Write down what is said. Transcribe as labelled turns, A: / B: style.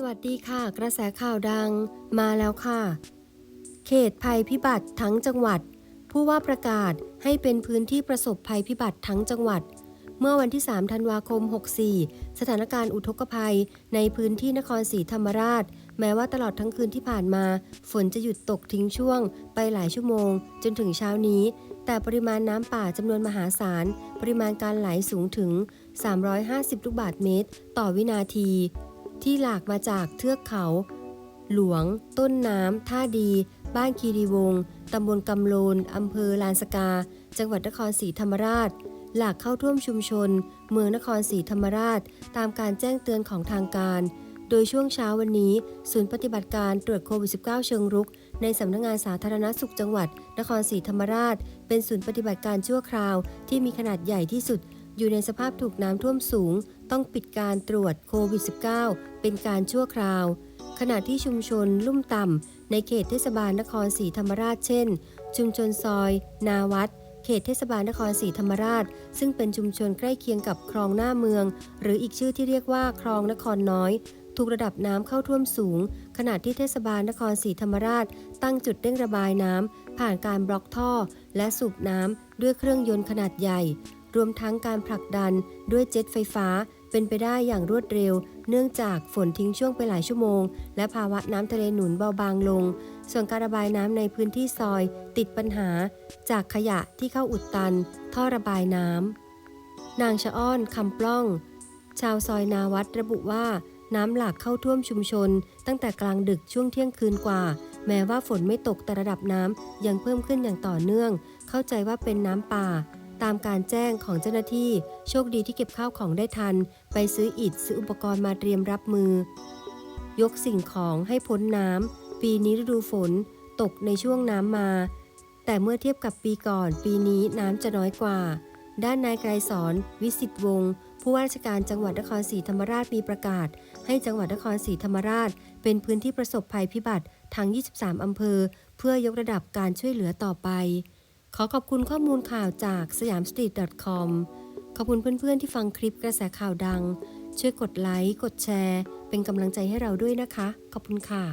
A: สวัสดีค่ะ กระแสข่าวดังมาแล้วค่ะ เขตภัยพิบัติทั้งจังหวัด ผู้ว่าประกาศให้เป็นพื้นที่ประสบภัยพิบัติทั้งจังหวัด เมื่อวันที่ 3 ธันวาคม 64 สถานการณ์อุทกภัยในพื้นที่นครศรีธรรมราช แม้ว่าตลอดทั้งคืนที่ผ่านมา ฝนจะหยุดตกทิ้งช่วง ไปหลายชั่วโมง จนถึงเช้านี้ แต่ปริมาณน้ำป่าจำนวนมหาศาล ปริมาณการไหลสูงถึง 350 ลูกบาศก์เมตร ต่อวินาที ที่หลากมาจากเทือกเขา หลวง ต้นน้ำ ท่าดี บ้านคีรีวงตำบลกำโลนอำเภอลานสกา จังหวัดนครศรีธรรมราช หลากเข้าท่วมชุมชน เมืองนครศรีธรรมราช ตามการแจ้งเตือนของทางการ โดยช่วงเช้าวันนี้ ศูนย์ปฏิบัติการตรวจโควิด -19 เชิงรุก ในสำนักงานสาธารณสุขจังหวัด นครศรีธรรมราช เป็นศูนย์ปฏิบัติการชั่วคราวที่มีขนาดใหญ่ที่สุด อยู่ในสภาพถูกน้ำท่วมสูง ต้องปิดการตรวจโควิด -19 เป็นการชั่วคราว ขณะที่ชุมชนลุ่มต่ำในเขตเทศบาลนครศรีธรรมราชเช่น ชุมชนซอย นาวัดเขตเทศบาลนครศรีธรรมราช ซึ่งเป็นชุมชนใกล้เคียงกับคลองหน้าเมือง หรืออีกชื่อที่เรียกว่าคลองนครน้อยถูกระดับน้ำเข้าท่วมสูง ขณะที่เทศบาลนครศรีธรรมราช ตั้งจุดเร่งระบายน้ำผ่านการบล็อกท่อ และสูบน้ำด้วยเครื่องยนต์ขนาดใหญ่ รวมทั้งการผลักดันด้วยเจ็ตไฟฟ้าเป็นไปได้อย่างรวดเร็ว เนื่องจากฝนทิ้งช่วงไปหลายชั่วโมง และภาวะน้ำทะเลหนุนเบาบางลง ส่วนการระบายน้ำในพื้นที่ซอยติดปัญหา จากขยะที่เข้าอุดตัน ท่อระบายน้ำนางชะอ้อนคำปล้อง ชาวซอยนาวัดระบุว่าน้ำหลากเข้าท่วมชุมชน ตั้งแต่กลางดึกช่วงเที่ยงคืนกว่า แม้ว่าฝนไม่ตกแต่ระดับน้ำยังเพิ่มขึ้นอย่างต่อเนื่อง เข้าใจว่าเป็นน้ำป่า ตามการแจ้งของเจ้าหน้าที่ โชคดีที่เก็บข้าวของได้ทัน ไปซื้ออิฐซื้ออุปกรณ์มาเตรียมรับมือ ยกสิ่งของให้พ้นน้ำ ปีนี้ฤดูฝนตกในช่วงน้ำมา แต่เมื่อเทียบกับปีก่อน ปีนี้น้ำจะน้อยกว่า ด้านนายไกรสอน วิสิตวงศ์ผู้ว่าราชการจังหวัดนครศรีธรรมราชมีประกาศ ให้จังหวัดนครศรีธรรมราช เป็นพื้นที่ประสบภัยพิบัติทั้ง 23 อำเภอ เพื่อยกระดับการช่วยเหลือต่อไป ขอขอบคุณข้อมูลข่าวจากสยามสตรีท .com ขอบคุณเพื่อนๆที่ฟังคลิปกระแสข่าวดัง ช่วยกดไลค์ กดแชร์ เป็นกำลังใจให้เราด้วยนะคะ ขอบคุณค่ะ